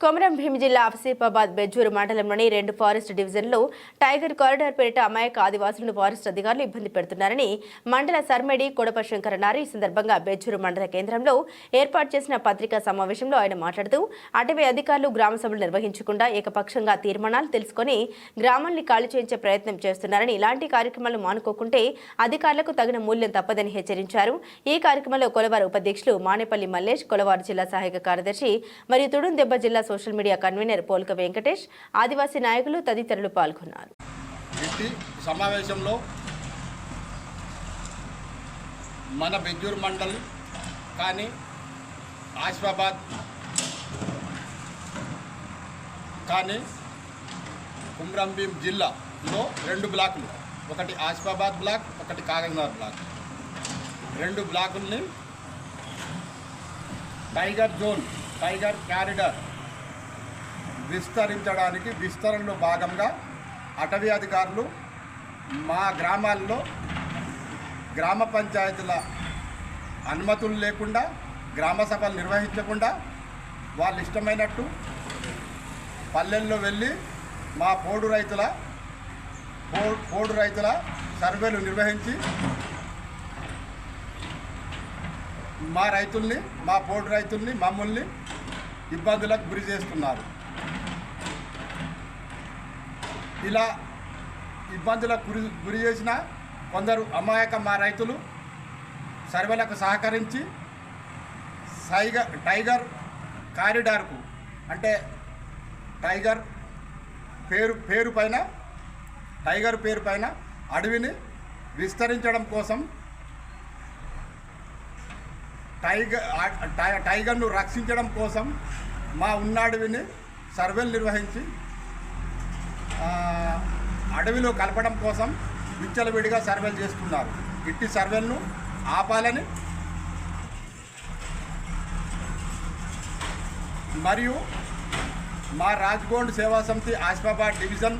కొమరం భీం జిల్లా ఆసిఫాబాద్ బెజ్జూరు మండలంలోని రెండు ఫారెస్ట్ డివిజన్లో టైగర్ కారిడార్ పేరిట అమాయక ఆదివాసులను ఫారెస్ట్ అధికారులు ఇబ్బంది పెడుతున్నారని మండల సర్మేడి కొడప శంకర్ ఈ సందర్భంగా బెజ్జూరు మండల కేంద్రంలో ఏర్పాటు చేసిన పత్రికా సమావేశంలో ఆయన మాట్లాడుతూ అటవీ అధికారులు గ్రామ సభలు నిర్వహించకుండా ఏకపక్షంగా తీర్మానాలు తెలుసుకొని గ్రామాల్ని ఖాళీ చేయించే ప్రయత్నం చేస్తున్నారని ఇలాంటి కార్యక్రమాలు మానుకోకుంటే అధికారులకు తగిన మూల్యం తప్పదని హెచ్చరించారు. ఈ కార్యక్రమంలో కొలవారు ఉపాధ్యక్షులు మానేపల్లి మల్లేష్ కొలవారు జిల్లా సహాయక కార్యదర్శి మరియు తుడుందెబ్బ జిల్లా social media convener Polka Venkatesh Adivasi నాయకులు తదితరులు పాల్గొన్నారు. సమావేశంలో మన బెజ్జూర్ మండల్ కానీ ఆసిఫాబాద్ కానీ కుమ్రంభీం జిల్లాలో రెండు బ్లాకులు. ఒకటి ఆసిఫాబాద్ బ్లాక్ ఒకటి కాగజ్నగర్ బ్లాక్. రెండు బ్లాకుల్ని టైగర్ జోన్ టైగర్ క్యారిడర్ విస్తరించడానికి విస్తరణలో భాగంగా అటవీ అధికారులు మా గ్రామాల్లో గ్రామ పంచాయతీల అనుమతులు లేకుండా గ్రామ సభలు నిర్వహించకుండా వాళ్ళు ఇష్టమైనట్టు పల్లెల్లో వెళ్ళి మా పోడు రైతుల పోడు రైతుల సర్వేలు నిర్వహించి మా రైతుల్ని మా పోడు రైతుల్ని మమ్మల్ని ఇబ్బందులకు గురి చేస్తున్నారు. ఇలా ఇబ్బందులకు గురి గురి చేసిన కొందరు అమాయక మా రైతులు సర్వేలకు సహకరించి సైగర్ టైగర్ కారిడార్కు అంటే టైగర్ పేరు పేరు పైన టైగర్ పేరు పైన అడవిని విస్తరించడం కోసం టైగర్ టైగర్ను రక్షించడం కోసం మా ఉన్న అడవిని సర్వేలు నిర్వహించి అడవిలో కలపడం కోసం విచ్చలవిడిగా సర్వేలు చేస్తున్నారు. ఇట్టి సర్వేలను ఆపాలని మరియు మా రాజ్గోండ్ సేవా సమితి ఆసిఫాబాద్ డివిజన్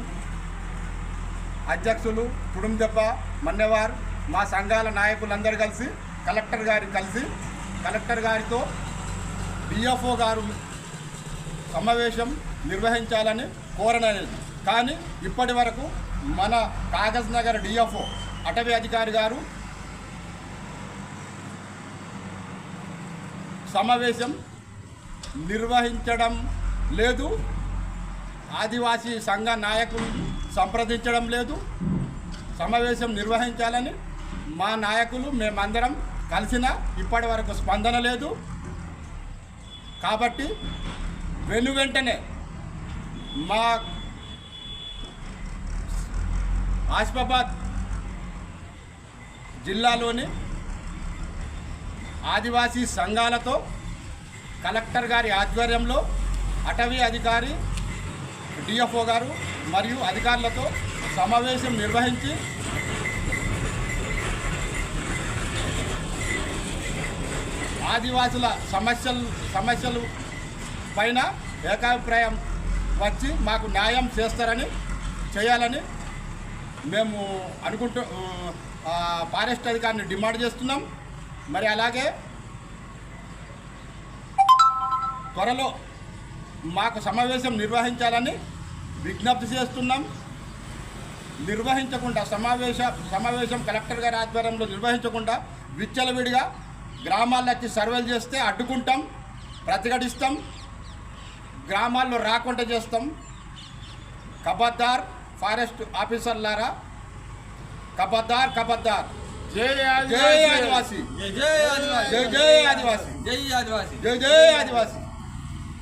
అధ్యక్షులు కుటుంబెబ్బ మన్నెవార్ మా సంఘాల నాయకులందరూ కలిసి కలెక్టర్ గారిని కలిసి కలెక్టర్ గారితో డిఎఫ్ఓ గారు సమావేశం నిర్వహించాలని కోరనది కానీ ఇప్పటి వరకు మన కాగజ్ నగర్ డిఎఫ్ఓ అటవీ అధికారి గారు సమావేశం నిర్వహించడం లేదు. ఆదివాసీ సంఘ నాయకులు సంప్రదించడం లేదు. సమావేశం నిర్వహించాలని మా నాయకులు మేమందరం కలిసిన ఇప్పటి వరకు స్పందన లేదు. కాబట్టి వెను వెంటనే మా ఆసిఫాబాద్ జిల్లాలోని ఆదివాసీ సంఘాలతో కలెక్టర్ గారి ఆధ్వర్యంలో అటవీ అధికారి డిఎఫ్ఓ గారు మరియు అధికారులతో సమావేశం నిర్వహించి ఆదివాసుల సమస్యలు సమస్యలు పైన ఏకాభిప్రాయం వచ్చి మాకు న్యాయం చేస్తారని చేయాలని మేము అనుకుంటూ ఫారెస్ట్ అధికారిని డిమాండ్ చేస్తున్నాం. మరి అలాగే త్వరలో మాకు సమావేశం నిర్వహించాలని విజ్ఞప్తి చేస్తున్నాం. నిర్వహించకుండా సమావేశ సమావేశం కలెక్టర్ గారి ఆధ్వర్యంలో నిర్వహించకుండా విచ్చలవిడిగా గ్రామాల్లో వచ్చి సర్వేలు చేస్తే అడ్డుకుంటాం ప్రతిఘటిస్తాం గ్రామాల్లో రాకుండా చేస్తాం. కబద్దార్ ఫారెస్ట్ ఆఫీసర్లారా? కబద్దార్ కబద్దార్. జై జై ఆదివాసి. జై జై ఆదివాసి. జై జై ఆదివాసి. జై ఆదివాసి. జై జై ఆదివాసి.